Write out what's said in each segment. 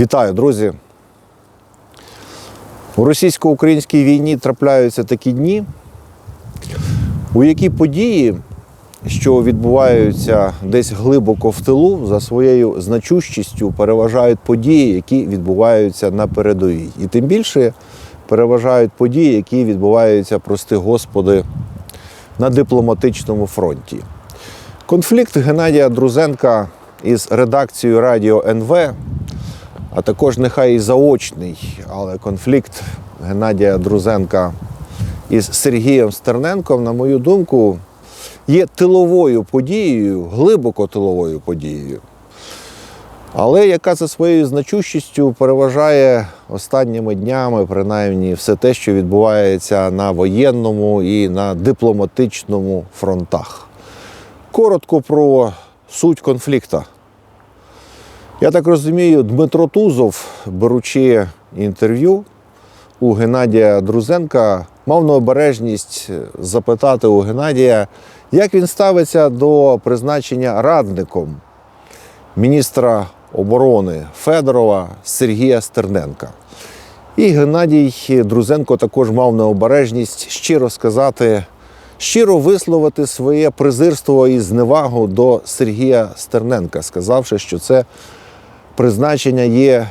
Вітаю, друзі! У російсько-українській війні трапляються такі дні, у які події, що відбуваються десь глибоко в тилу, за своєю значущістю переважають події, які відбуваються на передовій. І тим більше переважають події, які відбуваються, прости Господи, на дипломатичному фронті. Конфлікт Геннадія Друзенка із редакцією Радіо НВ, а також нехай і заочний, але конфлікт Геннадія Друзенка із Сергієм Стерненком, на мою думку, є тиловою подією, глибоко тиловою подією. Але яка за своєю значущістю переважає останніми днями, принаймні, все те, що відбувається на воєнному і на дипломатичному фронтах. Коротко про суть конфлікту. Я так розумію, Дмитро Тузов, беручи інтерв'ю у Геннадія Друзенка, мав необережність запитати у Геннадія, як він ставиться до призначення радником міністра оборони Федорова Сергія Стерненка. І Геннадій Друзенко також мав необережність щиро сказати, щиро висловити своє презирство і зневагу до Сергія Стерненка, сказавши, що це призначення є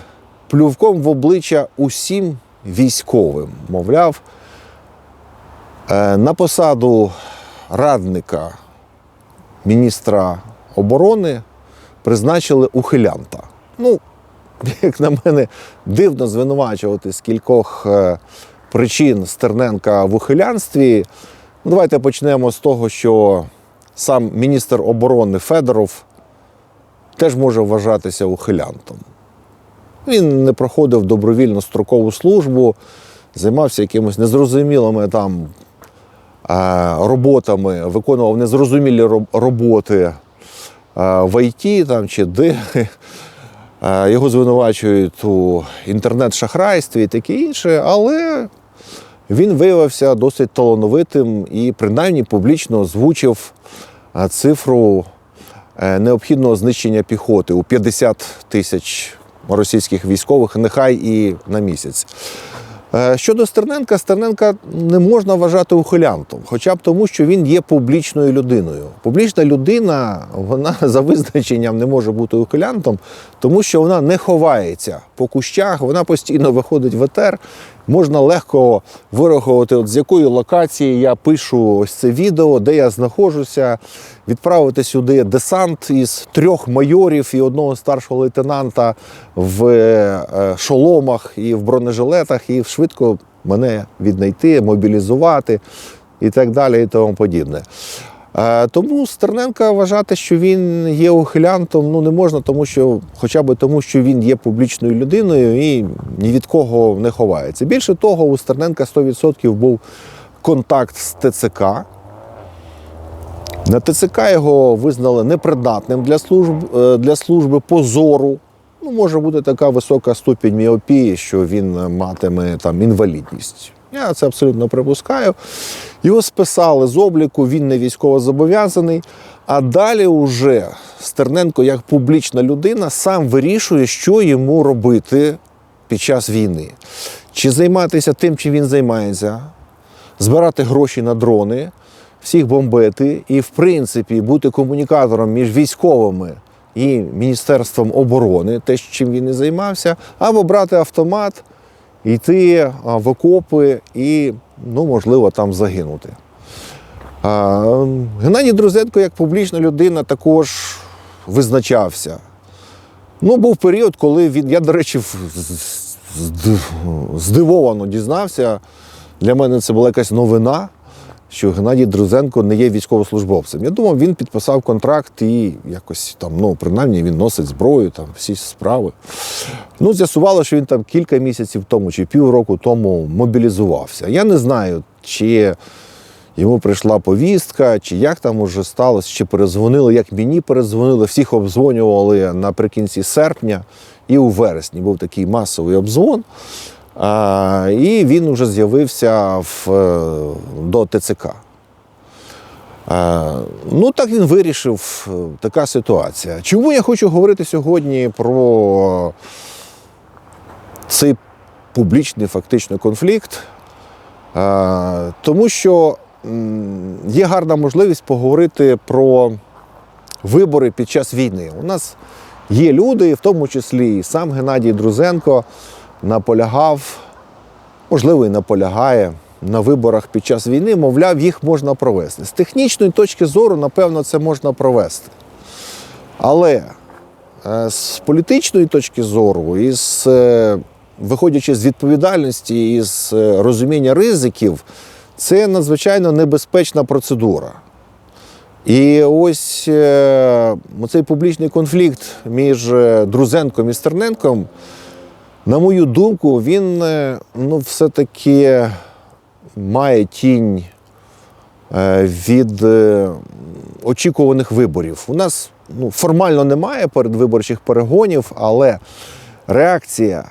плювком в обличчя усім військовим. Мовляв, е, на посаду радника міністра оборони призначили ухилянта. Ну, як на мене, дивно звинувачувати з кількох е, причин Стерненка в ухилянстві. Ну, давайте почнемо з того, що сам міністр оборони Федоров теж може вважатися ухилянтом. Він не проходив добровільну строкову службу, займався якимись незрозумілими там е, роботами, виконував незрозумілі роботи е, в ІТ там, чи де. Е, Його звинувачують у інтернет-шахрайстві і таке інше, але він виявився досить талановитим і принаймні публічно озвучив цифру необхідного знищення піхоти у 50 тисяч російських військових, нехай і на місяць. Е, Щодо Стерненка, Стерненка не можна вважати ухилянтом, хоча б тому, що він є публічною людиною. Публічна людина, вона за визначенням не може бути ухилянтом, тому що вона не ховається по кущах, вона постійно виходить в етер. Можна легко вирахувати, от з якої локації я пишу ось це відео, де я знаходжуся, відправити сюди десант із трьох майорів і одного старшого лейтенанта в е, шоломах і в бронежилетах, і швидко мене віднайти, мобілізувати і так далі, і тому подібне. Е, Тому Стерненка вважати, що він є ухилянтом, ну не можна, тому що, хоча б тому, що він є публічною людиною і ні від кого не ховається. Більше того, у Стерненка 100% був контакт з ТЦК. На ТЦК його визнали непридатним для служби, для служби позору. Ну, може бути така висока ступінь міопії, що він матиме там інвалідність. Я це абсолютно припускаю. Його списали з обліку, він не військовозобов'язаний. А далі уже Стерненко, як публічна людина, сам вирішує, що йому робити під час війни. Чи займатися тим, чим він займається, збирати гроші на дрони, всіх бомбити і, в принципі, бути комунікатором між військовими і Міністерством оборони, те, чим він і займався, або брати автомат, йти в окопи і, ну, можливо, там загинути. Геннадій Друзенко, як публічна людина, також визначався. Ну, був період, коли він, я, до речі, здивовано дізнався. Для мене це була якась новина, що Геннадій Друзенко не є військовослужбовцем. Я думав, він підписав контракт і якось там, ну, принаймні, він носить зброю, там всі справи. Ну, з'ясувало, що він там кілька місяців тому чи півроку тому мобілізувався. Я не знаю, чи йому прийшла повістка, чи як там уже сталося, чи перезвонили, як мені перезвонили. Всіх обдзвонювали наприкінці серпня і у вересні був такий масовий обдзвон. І він вже з'явився в, е, до ТЦК. Е, Ну, так він вирішив, е, така ситуація. Чому я хочу говорити сьогодні про цей публічний фактично конфлікт, тому що є гарна можливість поговорити про вибори під час війни. У нас є люди, в тому числі і сам Геннадій Друзенко, наполягав, можливо, і наполягає на виборах під час війни, мовляв, їх можна провести. З технічної точки зору, напевно, це можна провести. Але е, з політичної точки зору, і з, е, виходячи з відповідальності і з е, розуміння ризиків, це надзвичайно небезпечна процедура. І ось цей публічний конфлікт між Друзенком і Стерненком, на мою думку, він е, ну, все-таки має тінь е, від е, очікуваних виборів. У нас ну, формально немає передвиборчих перегонів, але реакція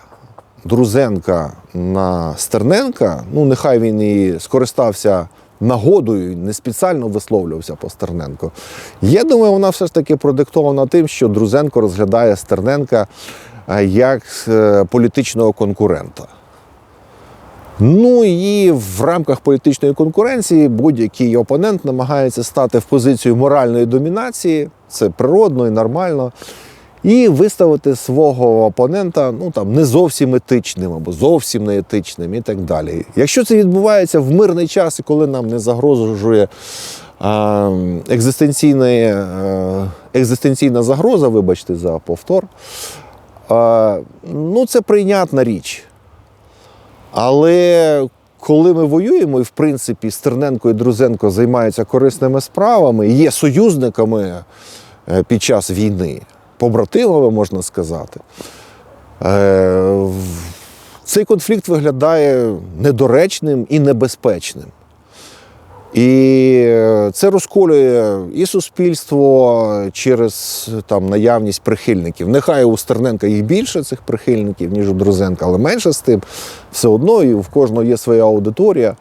Друзенка на Стерненка, ну нехай він і скористався нагодою, не спеціально висловлювався по Стерненку. Я думаю, вона все ж таки продиктована тим, що Друзенко розглядає Стерненка як е, політичного конкурента. Ну і в рамках політичної конкуренції будь-який опонент намагається стати в позицію моральної домінації, це природно і нормально, і виставити свого опонента ну, там, не зовсім етичним або зовсім не етичним і так далі. Якщо це відбувається в мирний час і коли нам не загрожує екзистенційна, е, екзистенційна загроза, вибачте за повтор, ну це прийнятна річ. Але коли ми воюємо, і в принципі Стерненко і Друзенко займаються корисними справами, є союзниками е, під час війни, побратимами, можна сказати, е, цей конфлікт виглядає недоречним і небезпечним. І це розколює і суспільство через там, наявність прихильників. Нехай у Стерненка їх більше цих прихильників, ніж у Друзенка, але менше з тим, все одно і в кожного є своя аудиторія.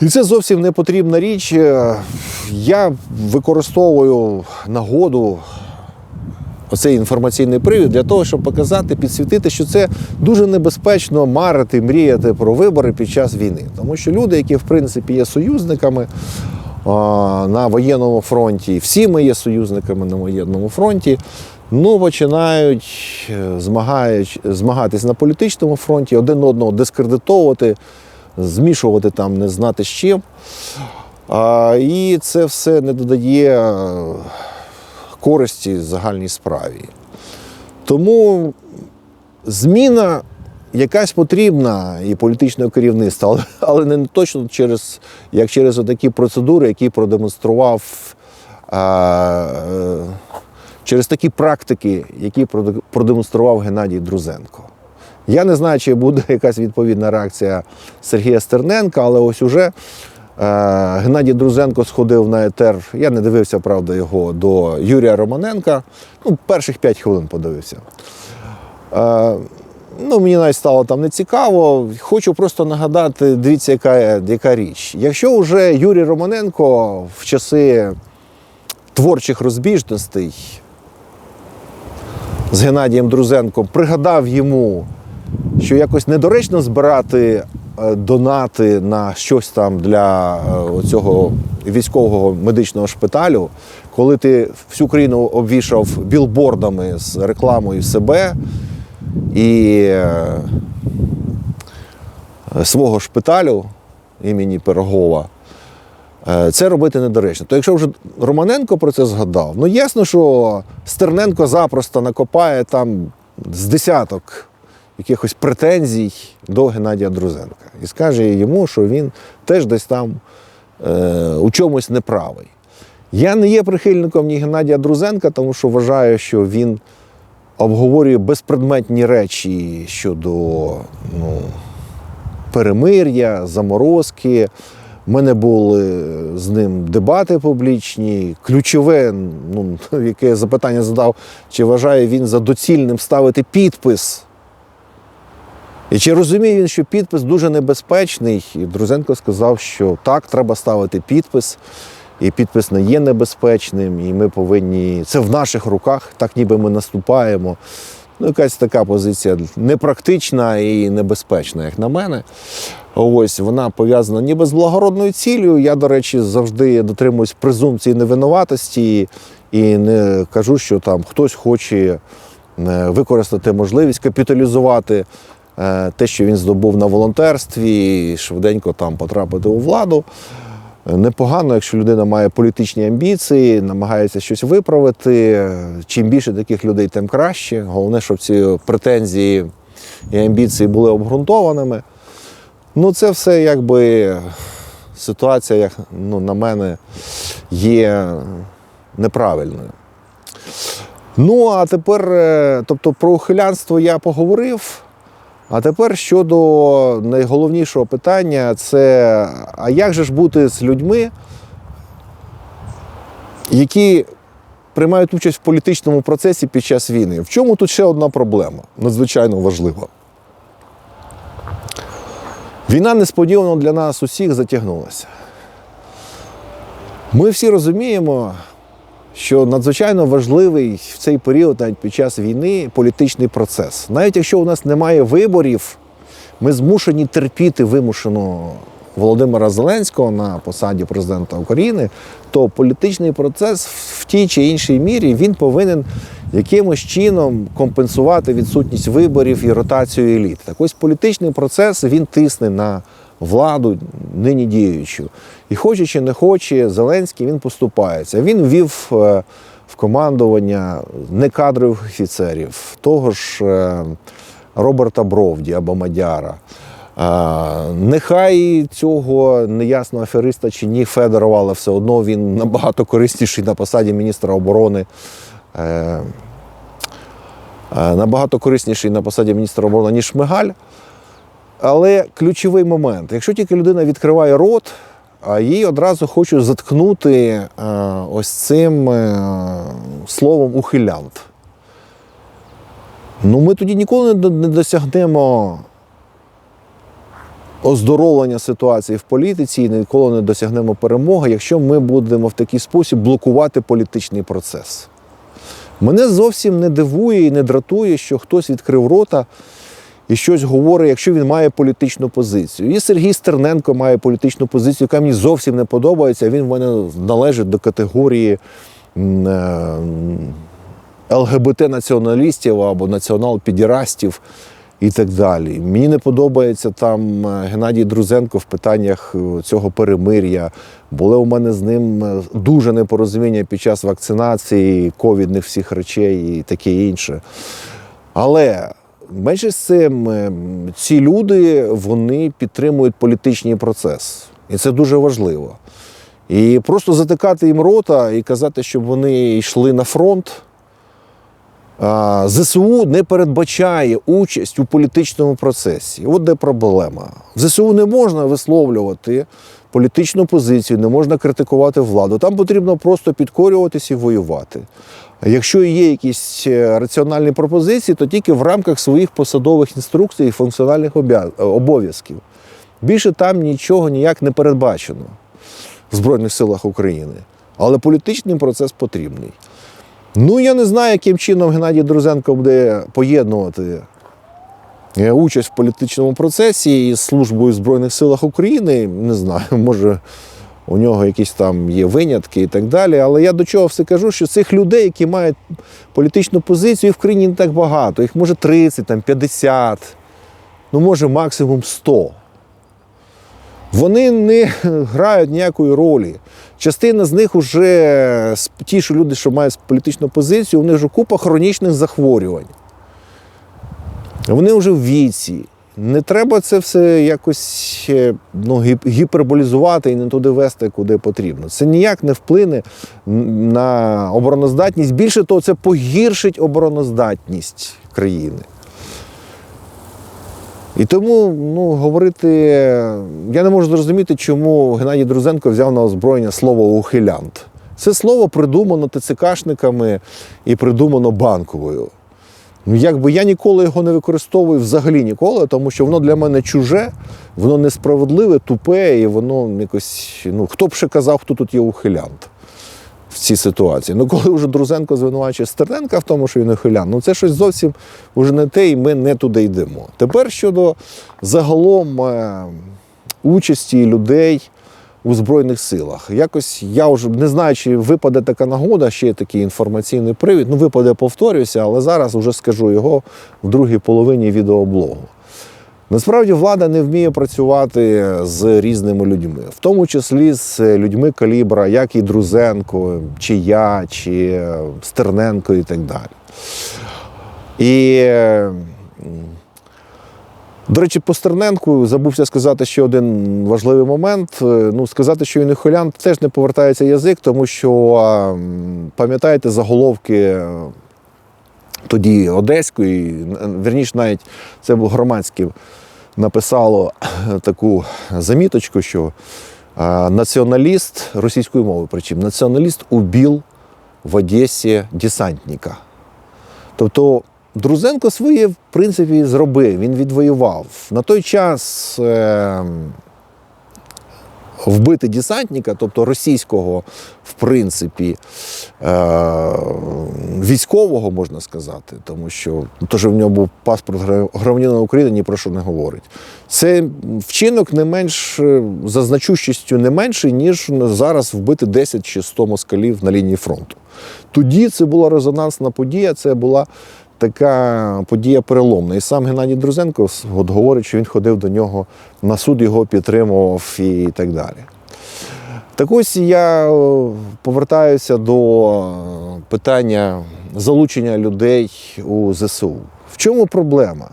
І це зовсім не потрібна річ. Е, Я використовую нагоду оцей інформаційний привід для того, щоб показати, підсвітити, що це дуже небезпечно марити, мріяти про вибори під час війни. Тому що люди, які в принципі є союзниками на воєнному фронті, всі ми є союзниками на воєнному фронті, ну починають е, змагають, змагатись на політичному фронті, один одного дискредитовувати, змішувати там не знати з чим. А, і це все не додає е, користі загальній справі. Тому зміна якась потрібна і політичного керівництва, але, не точно через, як через такі процедури, які продемонстрував е, через такі практики, які продемонстрував Геннадій Друзенко. Я не знаю, чи буде якась відповідна реакція Сергія Стерненка, але ось уже е, Геннадій Друзенко сходив на етер. Я не дивився, правда, його до Юрія Романенка. Ну, перших 5 хвилин подивився. Ну, мені навіть стало там не цікаво. Хочу просто нагадати, дивіться, яка, яка річ. Якщо вже Юрій Романенко в часи творчих розбіжностей з Геннадієм Друзенком пригадав йому, що якось недоречно збирати е, донати на щось там для е, цього військового медичного шпиталю, коли ти всю країну обвішав білбордами з рекламою себе і е, свого шпиталю імені Пирогова. Е, Це робити недоречно. То якщо вже Романенко про це згадав, ну ясно, що Стерненко запросто накопає там з десяток якихось претензій до Геннадія Друзенка і скаже йому, що він теж десь там е, у чомусь неправий. Я не є прихильником ні Геннадія Друзенка, тому що вважаю, що він обговорює безпредметні речі щодо ну, перемир'я, заморозки. У мене були з ним дебати публічні. Ключове, ну, яке запитання задав, чи вважає він за доцільним ставити підпис. І чи розуміє він, що підпис дуже небезпечний? І Друзенко сказав, що так, треба ставити підпис, і підпис не є небезпечним, і ми повинні. Це в наших руках, так ніби ми наступаємо. Ну, якась така позиція непрактична і небезпечна, як на мене. Ось вона пов'язана ніби з благородною цілею. Я, до речі, завжди дотримуюсь презумпції невинуватості і не кажу, що там хтось хоче е, використати можливість капіталізувати е, те, що він здобув на волонтерстві, і швиденько там потрапити у владу. Непогано, якщо людина має політичні амбіції, намагається щось виправити. Чим більше таких людей, тим краще. Головне, щоб ці претензії і амбіції були обґрунтованими. Ну, це все якби ситуація, як ну, на мене, є неправильною. Ну, а тепер, е, тобто про ухилянство я поговорив. А тепер щодо найголовнішого питання, це а як же ж бути з людьми, які приймають участь в політичному процесі під час війни? В чому тут ще одна проблема, надзвичайно важлива? Війна несподівано для нас усіх затягнулася. Ми всі розуміємо, що надзвичайно важливий в цей період, навіть під час війни, політичний процес. Навіть якщо у нас немає виборів, ми змушені терпіти вимушеного Володимира Зеленського на посаді президента України, то політичний процес в тій чи іншій мірі він повинен якимось чином компенсувати відсутність виборів і ротацію еліт. Так ось політичний процес він тисне на владу нині діючу. І хоче чи не хоче, Зеленський він поступається. Він ввів е, в командування некадрових офіцерів, того ж е, Роберта Бровді або Мадяра. Нехай цього неясного афериста чи ні Федорова, але все одно він набагато корисніший на посаді міністра оборони. Е, набагато корисніший на посаді міністра оборони, ніж Шмигаль. Але ключовий момент: якщо тільки людина відкриває рот, а їй одразу хочуть заткнути е, ось цим е, словом ухилянт. Ну, ми тоді ніколи не досягнемо оздоровлення ситуації в політиці і ніколи не досягнемо перемоги, якщо ми будемо в такий спосіб блокувати політичний процес. Мене зовсім не дивує і не дратує, що хтось відкрив рота і щось говорить, якщо він має політичну позицію. І Сергій Стерненко має політичну позицію, яка мені зовсім не подобається. Він в мене належить до категорії е, ЛГБТ-націоналістів або націонал-підірастів і так далі. Мені не подобається там е, Геннадій Друзенко в питаннях е, цього перемир'я. Були у мене з ним дуже непорозуміння під час вакцинації, ковідних всіх речей і таке інше. Але менше з цим ці люди вони підтримують політичний процес. І це дуже важливо. І просто затикати їм рота і казати, щоб вони йшли на фронт. ЗСУ не передбачає участь у політичному процесі. От де проблема. В ЗСУ не можна висловлювати політичну позицію, не можна критикувати владу. Там потрібно просто підкорюватися і воювати. Якщо є якісь е, раціональні пропозиції, то тільки в рамках своїх посадових інструкцій і функціональних обов'язків. Більше там нічого ніяк не передбачено в Збройних силах України. Але політичний процес потрібний. Ну, я не знаю, яким чином Геннадій Друзенко буде поєднувати е, участь в політичному процесі із службою в Збройних силах України. Не знаю, може у нього якісь там є винятки і так далі. Але я до чого все кажу, що цих людей, які мають політичну позицію, в країні не так багато. Їх може 30, там, 50, ну може максимум 100. Вони не грають ніякої ролі. Частина з них вже ті, що люди, що мають політичну позицію, у них вже купа хронічних захворювань. Вони вже в віці. Не треба це все якось ну, гіперболізувати і не туди вести, куди потрібно. Це ніяк не вплине на обороноздатність. Більше того, це погіршить обороноздатність країни. І тому ну, говорити, я не можу зрозуміти, чому Геннадій Друзенко взяв на озброєння слово ухилянт. Це слово придумано ТЦКшниками і придумано банковою. Ну, якби я ніколи його не використовую взагалі ніколи, тому що воно для мене чуже, воно несправедливе, тупе, і воно якось. Ну, хто б ще казав, хто тут є ухилянт. в цій ситуації. Ну, коли вже Друзенко звинувачує Стерненка в тому, що він ухилян, ну це щось зовсім уже не те, і ми не туди йдемо. Тепер щодо загалом е, участі людей у Збройних силах. Якось я вже не знаю, чи випаде така нагода, ще є такий інформаційний привід. Ну, випаде, повторюся, але зараз вже скажу його в другій половині відеоблогу. Насправді влада не вміє працювати з різними людьми, в тому числі з людьми калібра, як і Друзенко, чи я, чи Стерненко і так далі. І, е, до речі, по Стерненку забувся сказати ще один важливий момент. Е, Ну, сказати, що він ухилян, теж не повертається язик, тому що пам'ятаєте заголовки е, тоді Одеської, вірніше, навіть це був громадський, написало таку заміточку, що націоналіст російською мовою, причому націоналіст убив в Одесі десантника. Тобто Друзенко своє, в принципі, зробив, він відвоював. На той час е, вбити десантника, тобто російського, в принципі, е, військового, можна сказати, тому що ну, то, що в нього був паспорт громадянина України, ні про що не говорить. Це вчинок не менш е, за значущістю не менший, ніж зараз вбити 10 чи 100 москалів на лінії фронту. Тоді це була резонансна подія, це була така подія переломна. І сам Геннадій Друзенко от говорить, що він ходив до нього на суд, його підтримував і так далі. Так ось я е, повертаюся до питання залучення людей у ЗСУ. В чому проблема?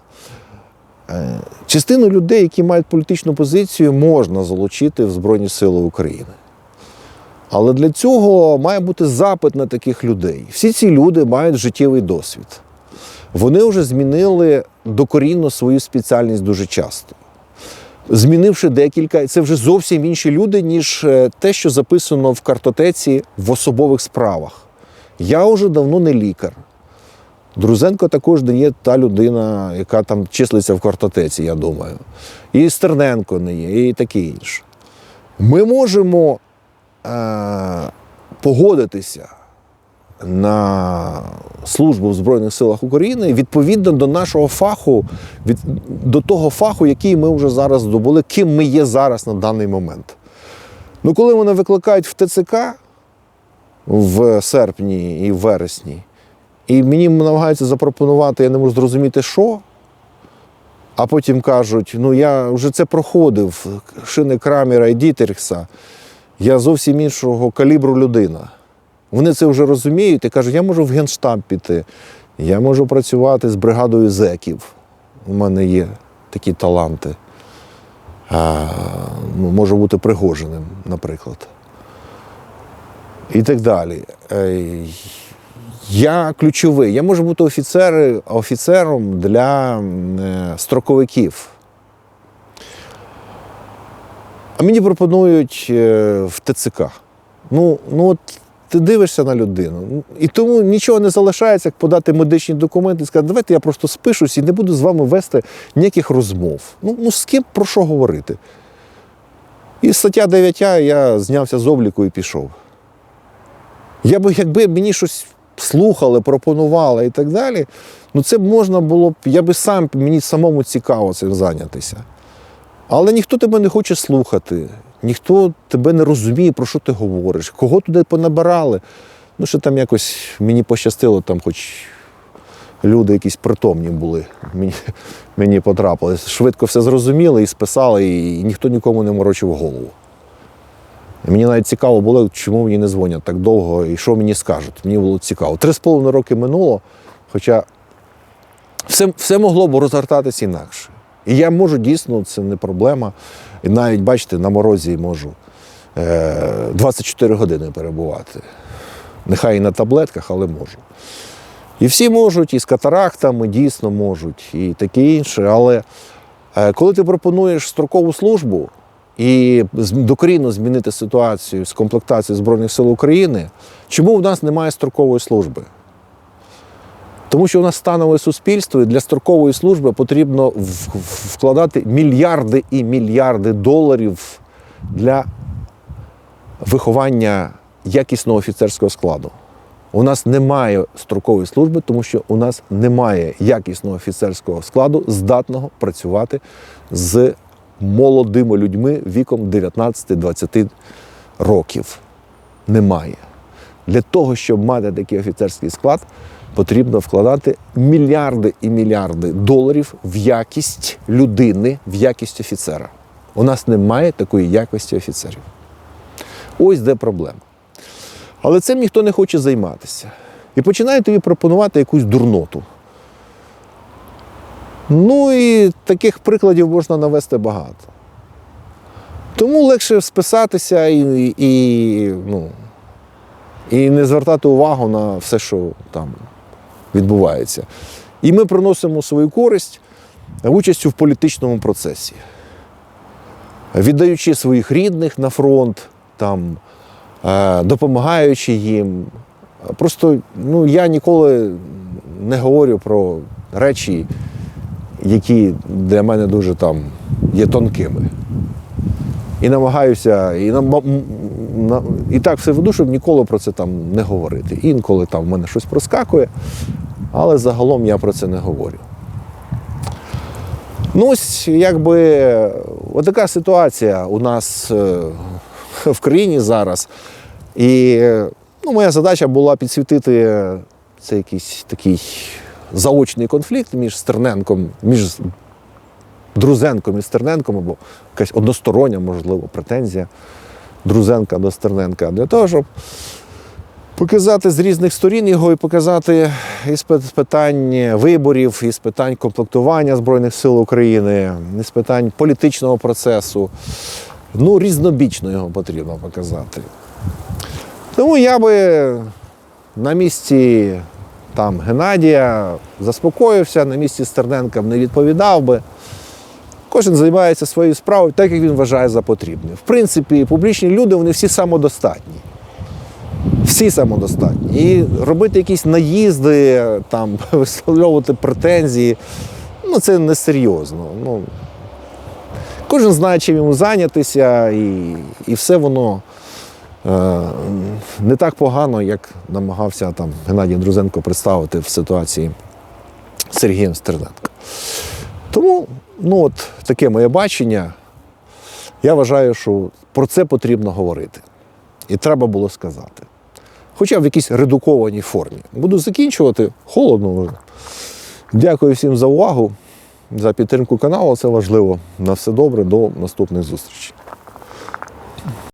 Е, Частину людей, які мають політичну позицію, можна залучити в Збройні Сили України. Але для цього має бути запит на таких людей. Всі ці люди мають життєвий досвід. Вони вже змінили докорінно свою спеціальність дуже часто. Змінивши декілька, це вже зовсім інші люди, ніж е, те, що записано в картотеці в особових справах. Я вже давно не лікар. Друзенко також не є та людина, яка там числиться в картотеці, я думаю. І Стерненко не є, і таке інше. Ми можемо е, погодитися на службу в Збройних силах України відповідно до нашого фаху, від, до того фаху, який ми вже зараз здобули, ким ми є зараз на даний момент. Ну, коли мене викликають в ТЦК в серпні і вересні, і мені намагаються запропонувати, я не можу зрозуміти, що. А потім кажуть: ну я вже це проходив, шини Крамера і Дітерхса, я зовсім іншого калібру людина. Вони це вже розуміють і кажуть, я можу в Генштаб піти, я можу працювати з бригадою зеків. У мене є такі таланти. А, ну, можу бути пригоженим, наприклад. І так далі. Я ключовий. Я можу бути офіцери, офіцером для е, строковиків. А мені пропонують е, в ТЦК. Ну, ну от ти дивишся на людину. І тому нічого не залишається, як подати медичні документи і сказати, давайте я просто спишусь і не буду з вами вести ніяких розмов. Ну, ну з ким про що говорити? І стаття 9 я знявся з обліку і пішов. Я би, якби мені щось слухали, пропонували і так далі, ну це б можна було б, я би сам, мені самому цікаво цим зайнятися. Але ніхто тебе не хоче слухати, ніхто тебе не розуміє, про що ти говориш, кого туди понабирали. Ну, що там якось мені пощастило, там хоч люди якісь притомні були, мені, мені потрапилось. Швидко все зрозуміли і списали, і ніхто нікому не морочив голову. Мені навіть цікаво було, чому мені не дзвонять так довго і що мені скажуть. Мені було цікаво. Три з половиною роки минуло, хоча все, все могло б розгортатися інакше. І я можу дійсно, це не проблема. І навіть, бачите, на морозі можу е, 24 години перебувати. Нехай і на таблетках, але можу. І всі можуть, і з катарактами дійсно можуть, і таке інше. Але е, коли ти пропонуєш строкову службу і докорінно змінити ситуацію з комплектацією Збройних сил України, чому в нас немає строкової служби? Тому що у нас станове суспільство і для строкової служби потрібно вкладати мільярди і мільярди доларів для виховання якісного офіцерського складу. У нас немає строкової служби, тому що у нас немає якісного офіцерського складу, здатного працювати з молодими людьми віком 19-20 років. Немає. Для того, щоб мати такий офіцерський склад, потрібно вкладати мільярди і мільярди доларів в якість людини, в якість офіцера. У нас немає такої якості офіцерів. Ось де проблема. Але цим ніхто не хоче займатися. І починає тобі пропонувати якусь дурноту. Ну і таких прикладів можна навести багато. Тому легше списатися і, і, ну, і не звертати увагу на все, що там відбувається. І ми приносимо свою користь участю в політичному процесі, віддаючи своїх рідних на фронт, там, е, допомагаючи їм. Просто ну, я ніколи не говорю про речі, які для мене дуже там є тонкими. І намагаюся, і, і так все веду, щоб ніколи про це там не говорити. Інколи там в мене щось проскакує, але загалом я про це не говорю. Ну, ось якби отака ситуація у нас е, в країні зараз. І е, ну, моя задача була підсвітити це якийсь такий заочний конфлікт між Стерненком, між Друзенком і Стерненком, або якась одностороння, можливо, претензія Друзенка до Стерненка, для того, щоб показати з різних сторін його і показати із питань виборів, із питань комплектування Збройних сил України, із питань політичного процесу. Ну, різнобічно його потрібно показати. Тому я би на місці там Геннадія заспокоївся, на місці Стерненка б не відповідав би. Кожен займається своєю справою так, як він вважає за потрібне. В принципі, публічні люди вони всі самодостатні. Всі самодостатні. І робити якісь наїзди, там, висловлювати претензії, ну це несерйозно. Ну, кожен знає, чим йому зайнятися, і, і все воно е, не так погано, як намагався там Геннадій Друзенко представити в ситуації з Сергієм Стерненко. Тому ну, от, таке моє бачення. Я вважаю, що про це потрібно говорити. І треба було сказати. Хоча в якійсь редукованій формі. Буду закінчувати холодно. Дякую всім за увагу, за підтримку каналу. Це важливо. На все добре, до наступних зустрічей.